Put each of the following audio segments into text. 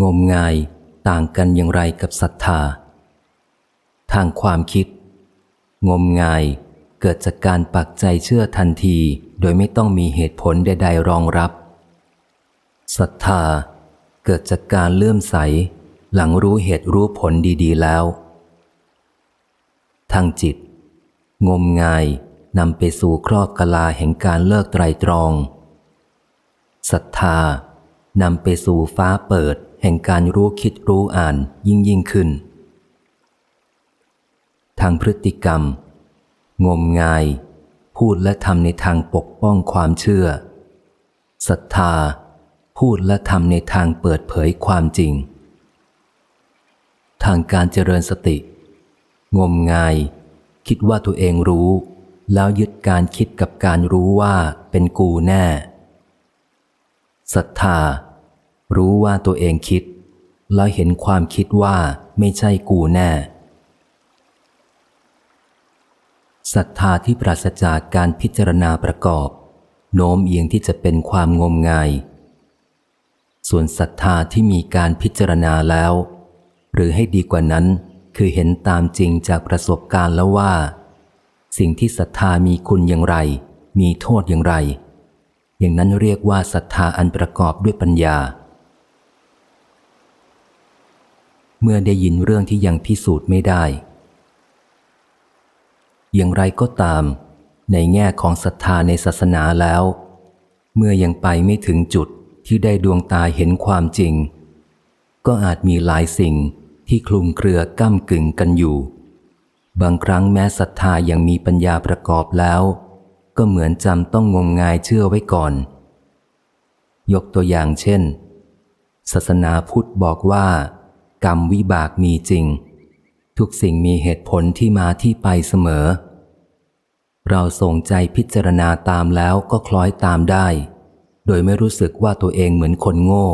งมงายต่างกันอย่างไรกับศรัทธา ทางความคิด งมงายเกิดจากการปักใจเชื่อทันทีโดยไม่ต้องมีเหตุผลใดๆรองรับศรัทธาเกิดจากการเลื่อมใส หลังรู้เหตุรู้ผลดีๆแล้ว ทางจิต งมงายนำไปสู่ครอบกลาแห่งการเลิกไตรตรองศรัทธานำไปสู่ฟ้าเปิด แห่งการรู้คิดรู้อ่านยิ่งยิ่งขึ้น ทางพฤติกรรม งมงาย พูดและทำในทางปกป้องความเชื่อศรัทธา พูดและทำในทางเปิดเผยความจริง ทางการเจริญสติ งมงาย คิดว่าตัวเองรู้ แล้วยึดการคิดกับการรู้ว่าเป็นกูแน่ศรัทธา รู้ว่าตัวเองคิด แล้วเห็นความคิดว่าไม่ใช่กูแน่ศรัทธาที่ปราศจากการพิจารณาประกอบ โน้มเอียงที่จะเป็นความงมงาย ส่วนศรัทธาที่มีการพิจารณาแล้ว หรือให้ดีกว่านั้น คือเห็นตามจริงจากประสบการณ์แล้วว่า สิ่งที่ศรัทธามีคุณอย่างไร มีโทษอย่างไร อย่างนั้นเรียกว่าศรัทธาอันประกอบด้วยปัญญา เมื่อได้ยินเรื่องที่ยังพิสูจน์ไม่ได้ อย่างไรก็ตาม ในแง่ของศรัทธาในศาสนาแล้ว เมื่อยังไปไม่ถึงจุดที่ได้ดวงตาเห็นความจริง ก็อาจมีหลายสิ่งที่คลุมเครือก้ากึ่งกันอยู่ บางครั้งแม้ศรัทธายังมีปัญญาประกอบแล้ว ก็เหมือนจำต้องงมงายเชื่อไว้ก่อน ยกตัวอย่างเช่น ศาสนาพุทธบอกว่า กรรมวิบากมีจริง ทุกสิ่งมีเหตุผลที่มาที่ไปเสมอ เราส่งใจพิจารณาตามแล้วก็คล้อยตามได้ โดยไม่รู้สึกว่าตัวเองเหมือนคนโง่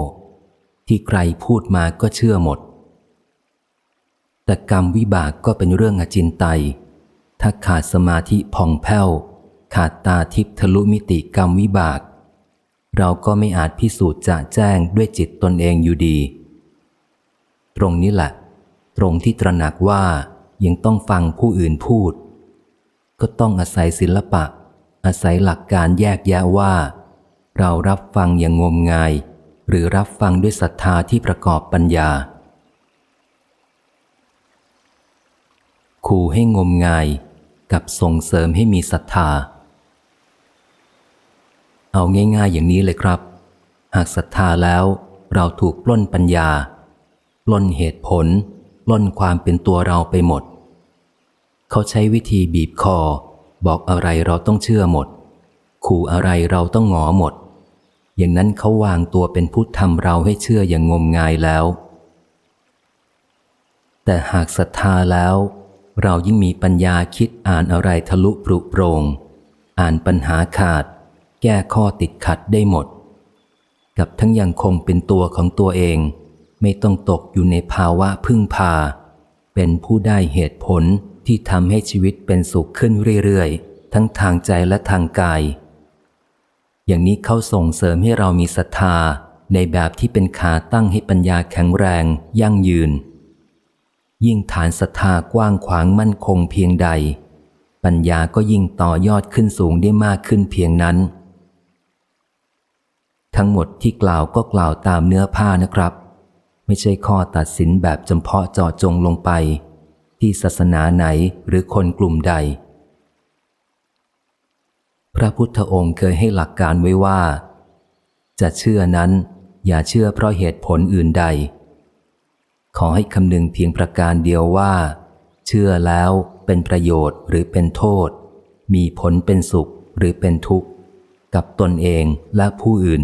ที่ใครพูดมาก็เชื่อหมด แต่กรรมวิบากก็เป็นเรื่องอจินไตย ถ้าขาดสมาธิผ่องแผ้ว ขาดตาทิพทะลุมิติกรรมวิบาก เราก็ไม่อาจพิสูจน์จะแจ้งด้วยจิตตนเองอยู่ดี ตรงนี้แหละ ตรงที่ตระหนักว่ายังต้องฟังผู้อื่นพูด ก็ต้องอาศัยศิลปะ อาศัยหลักการแยกแยะว่า เรารับฟังอย่างงมงาย หรือรับฟังด้วยศรัทธาที่ประกอบปัญญาขู่ให้งมงายกับส่งเสริมให้มีศรัทธา เอาง่ายๆอย่างนี้เลยครับ หากศรัทธาแล้วเราถูกปล้นปัญญา ล้นเหตุผล ล้นความเป็นตัวเราไปหมด เขาใช้วิธีบีบคอ บอกอะไรเราต้องเชื่อหมด ขู่อะไรเราต้องหงอหมด อย่างนั้นเขาวางตัวเป็นพุทธทำเราให้เชื่ออย่างงมงายแล้ว แต่หากศรัทธาแล้ว เรายิ่งมีปัญญาคิดอ่านอะไรทะลุปรุโปรง อ่านปัญหาขาด แก้ข้อติดขัดได้หมด กับทั้งยังคงเป็นตัวของตัวเอง ไม่ต้องตกอยู่ในภาวะพึ่งพา เป็นผู้ได้เหตุผลที่ทำให้ชีวิตเป็นสุขขึ้นเรื่อยๆ ทั้งทางใจและทางกาย อย่างนี้เขาส่งเสริมให้เรามีศรัทธาในแบบที่เป็นขาตั้งให้ปัญญาแข็งแรง ยั่งยืน ยิ่งฐานศรัทธากว้างขวางมั่นคงเพียงใด ปัญญาก็ยิ่งต่อยอดขึ้นสูงได้มากขึ้นเพียงนั้น ทั้งหมดที่กล่าวก็กล่าวตามเนื้อผ้านะครับ ไม่ใช่ข้อตัดสินแบบจำเพาะเจาะจงลงไป ที่ศาสนาไหนหรือคนกลุ่มใด พระพุทธองค์เคยให้หลักการไว้ว่า จะเชื่อนั้นอย่าเชื่อเพราะเหตุผลอื่นใด ขอให้คำนึงเพียงประการเดียวว่า เชื่อแล้วเป็นประโยชน์หรือเป็นโทษ มีผลเป็นสุขหรือเป็นทุกข์ กับตนเองและผู้อื่น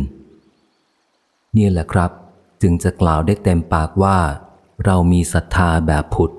นี่แหละครับ จึงจะกล่าวได้เต็มปากว่า เรามีศรัทธาแบบพุด